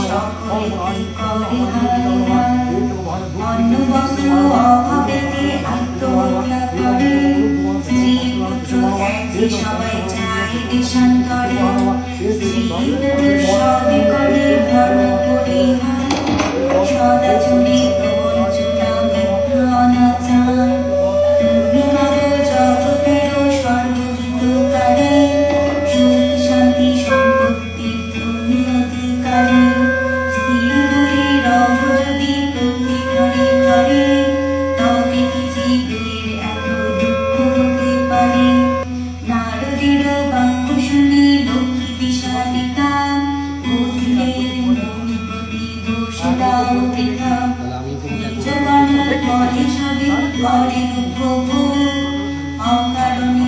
সকলে করে হরিনাম অনুভব অভাবেতে আত্মলাপন স্ত্রী পুত্র সবাই চাই দেশান্তরে স্ত্রী পুত্র সবে করে জীবনের পরে সবই করে দুঃখ অকারণে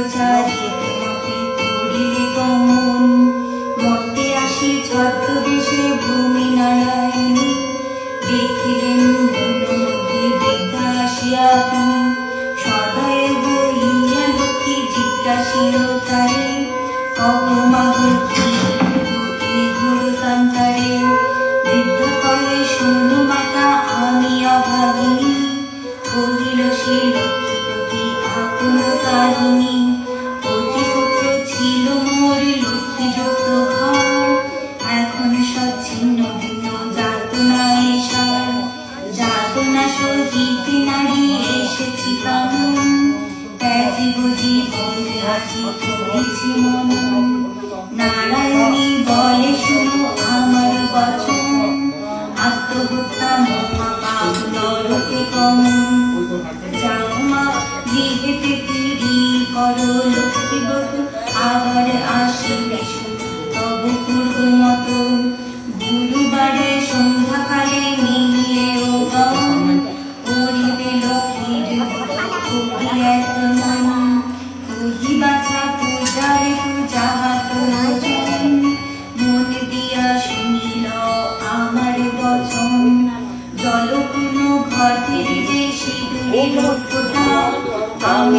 চিরচারি তোমাকে করিলে গমন মর্তে আসি ছদ্মবেশে ভূমি নারায়ণী দেখিলেন মনোমুখে বৃদ্ধা আসিয়া সদয় বইয়া লক্ষ্মী জিজ্ঞাসিল তারে অপমাগল জীবন রাখি করেছি মন আমার বচন। আত্মহত্যা মহা পাপ নরকে কম। যাও করো লক্ষ্মীব্রত, আবার আসিবে তবে পূর্ব মতো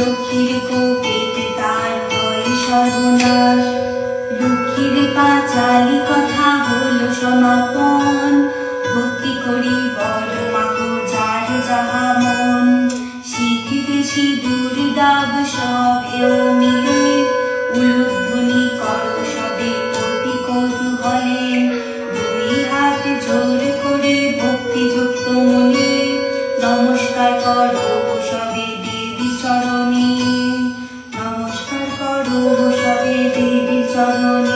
লক্ষ্মীর কোপেতে তার হয় সর্বনাশ। লক্ষ্মীর পাঁচালি কথা হলো সমাপন। ভক্তি করি বল মাগো, যার যাহা মন। শিখিতে সিঁদুর ডাব সব এও মিল Senhor.